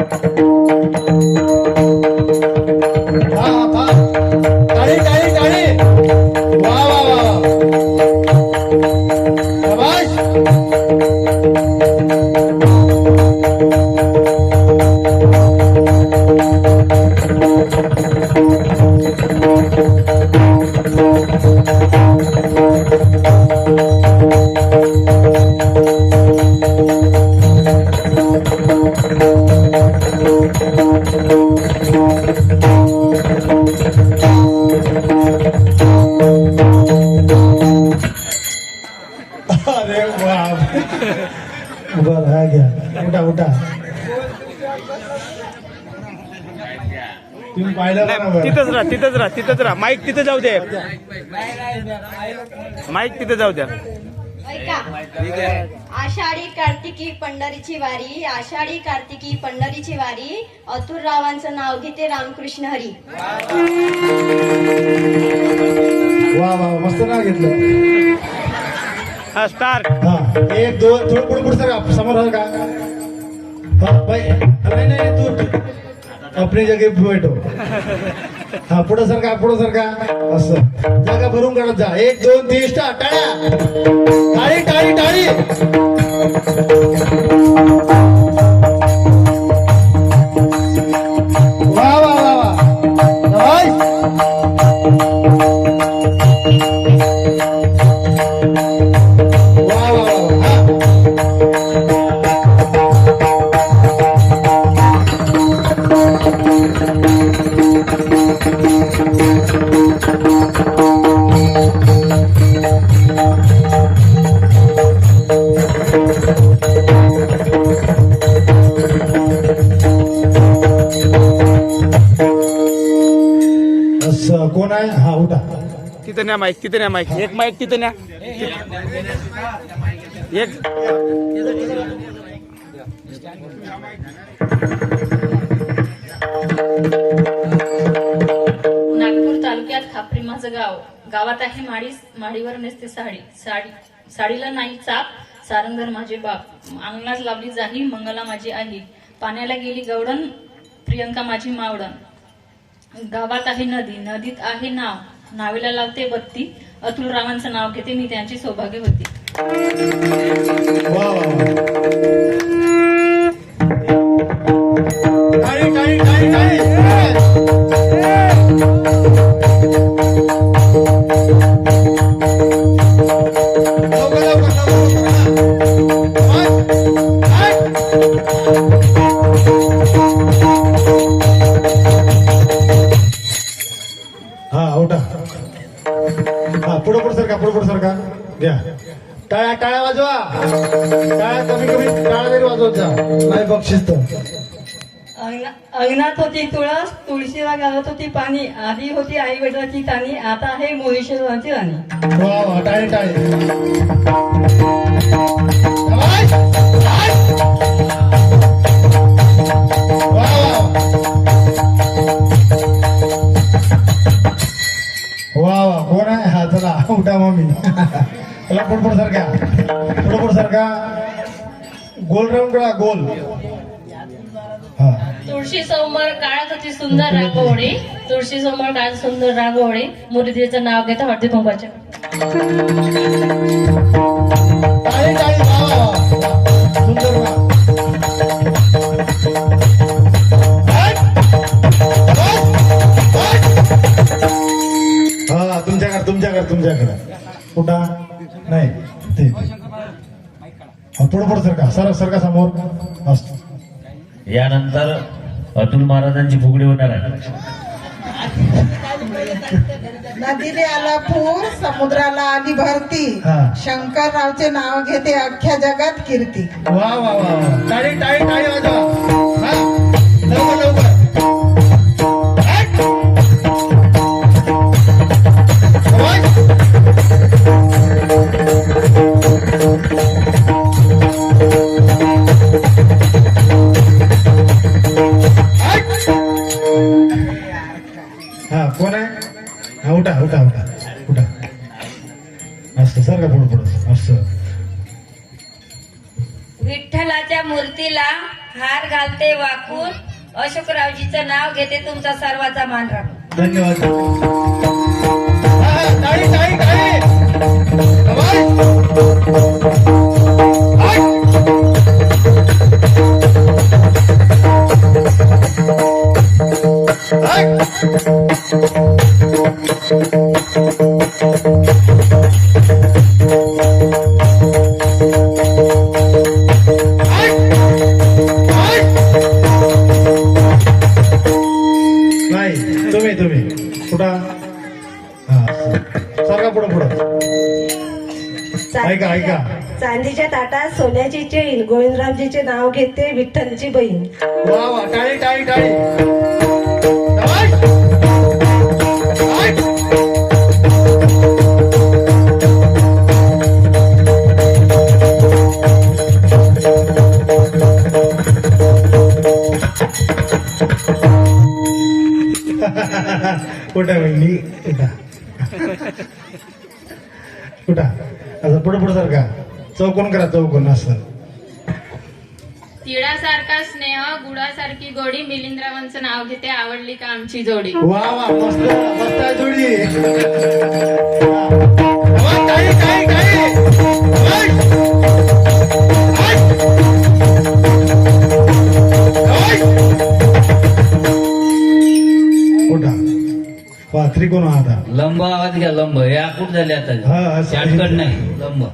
हा नाही? तिथंच राहा तिथंच राहा तिथंच राहा. माईक तिथं जाऊ दे. माईक तिथं जाऊ द्या. ऐका. आषाढी कार्तिकी पंढरीची वारी आषाढी कार्तिकी पंढरीची वारी. अतुल रावांचं नाव घेते रामकृष्ण हरी. वा वा मस्त नाव घेतलं. हा स्टार्ट हा एक दोन थोडं पुढे पुढे सर? समोर आलं का? बाई. नाही नाही तू अपनी जगह बैठो। हा पुढं सर का पुढे असं. जागा भरून काढत जा. एक दोन तीन स्टार्ट. टाळ्या. आहे हा उठा. तिथं न्या माईक तिथं न्या माईक एक माईक तिथं न्या. एक. नागपूर तालुक्यात खापरी माझं गाव. गावात आहे माडी माडीवर नेसते साडी. साडी साडीला नाही चाप सारंगर माझे बाप. अंगणात लावली जाही मंगला माझी आई. पाण्याला गेली गवडण प्रियंका माझी मावडण गावात आहे नदी. नदीत आहे नाव. नावेला लावते बत्ती. अतुल रावांचं नाव घेते. मी त्यांची सौभाग्य होती. हा पुढं पुढं सरका पुढं पुढं सरका घ्या. टाळ्या टाळ्या वाजवा. टाळ्या कमी कमी टाळ्या तरी वाजवत जा. नाही बक्षीस तर. अंगणा- अंगणात होती तुळस तुळशीला घालत होती पाणी आधी होती आई वडिलाची ताणी आता आहे मोहेश्वरांची राणी. वा वा टाळी टाळी. चला पुढ पुढ सारखा. गोल राऊंड गोल? हा. तुळशी समोर काळात होती सुंदर रांगोळी. तुळशी समोर काळात सुंदर रांगोळी. मुरलीचं नाव घेता हळदी वा. सुंदर सर सरका समोर असतो. यानंतर अतुल महाराजांची फुगडी होणार आहे. नदीने आला पूर समुद्राला आली भरती. शंकररावचे नाव घेते अख्ख्या जगात कीर्ती. वा वा वा वा. टाळी टाळी टाळी वाजवा. हा कोण आहे? हा उठा उठा उठा उठा. असं सर का पुढं पुढं? असं विठ्ठलाच्या मूर्तीला हार घालते वाकून. अशोकरावजीचं नाव घेते तुमचा सर्वाचा मान राखून. धन्यवाद. ऐका ऐका. चांदीच्या ताटात सोन्याची चेन गोविंदरावजीचे नाव घेते विठ्ठलची बहीण. वा वा टाळी. कुठं कुठं? कुठं पुढं पुढं सारखा चौकोन करा चौकोन असं. तिळासारखा स्नेह गुळासारखी गोडी मिलिंदरावांचं नाव घेते आवडली का आमची जोडी? वा वा मस्त मस्त आहे जोडी. उठा वा त्रिकोण आता. लंब आवाज घ्या लंब. हे आकूट झाले आता? हा, असं- शॉर्टकट नाही लंब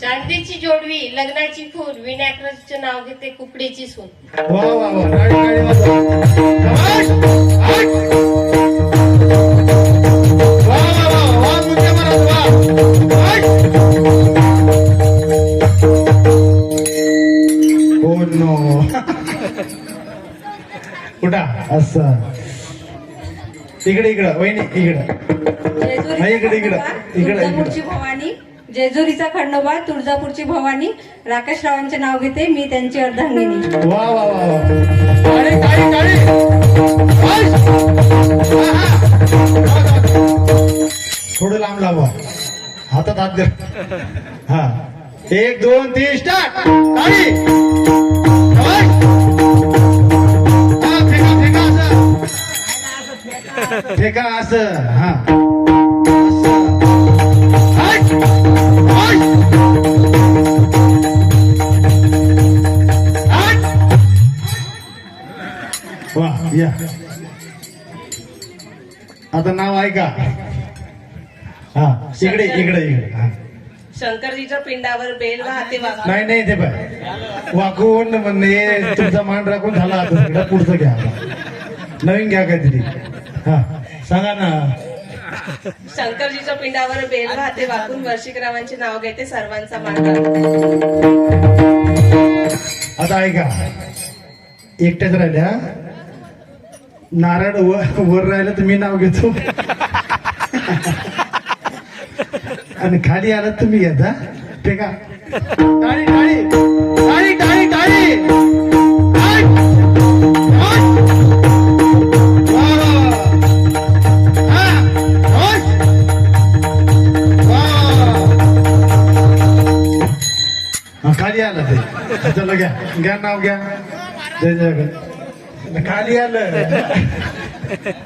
चांदीची जोडवी लग्नाची फूल विनायकराजचं नाव घेते कुकडीची सून वा वा वा टाळी टाळी वाजवा. आवाज. आवाज. वा वा वा वा मुद्दे मारा, वा. आवाज. Oh no. कुठा असं इकडे इकडं वहिनी इकडं हा, इकडे इकडं इकडे तुळजापूरची इकडं भवानी जेजुरीचा खंडोबा तुळजापूरची भवानी राकेशरावांचे नाव घेते मी त्यांची अर्धांगिनी. वा वा वा. हा, हा. थोडं लांब लावा हातात हात दे हा. एक दोन तीन स्टार्ट फेका असं. हा. वा या आता नाव ऐका. हा इकडे इकडे इकडे. हा. शंकरजीच्या पिंडावर बेल वाहते नाही नाही ते पाय वाकून म्हणजे तुमचा मान राखून झाला आता सगळं पुढचं घ्या. आता. नवीन घ्या काहीतरी. हा सांगा ना. शंकरजीच्या पिंडावर बेल वाहते वाकून वर्षिकरावांचे नाव घेते सर्वांचा मान आता ऐका. एकट्याच राहिल्या. नारायण वर राहिलं तर मी नाव घेतो. आणि खाली आलं तुम्ही घेता. ते का टाळी टाळी टाळी टाळी टाळी. खाली आलं ते. चला घ्या. घ्या नाव घ्या. जय जय खाली आलं.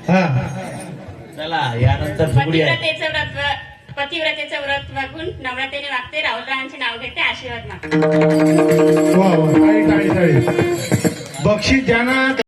हा. चला यानंतर फुगडी आहे. पतिव्रतेचं व्रत पतिव्रतेचं व्रत बघून नम्रतेने वागते राहुलरावांचे नाव घेते आशीर्वाद मागते. वा वा. टाळी टाळी टाळी बक्षीस ज्यांना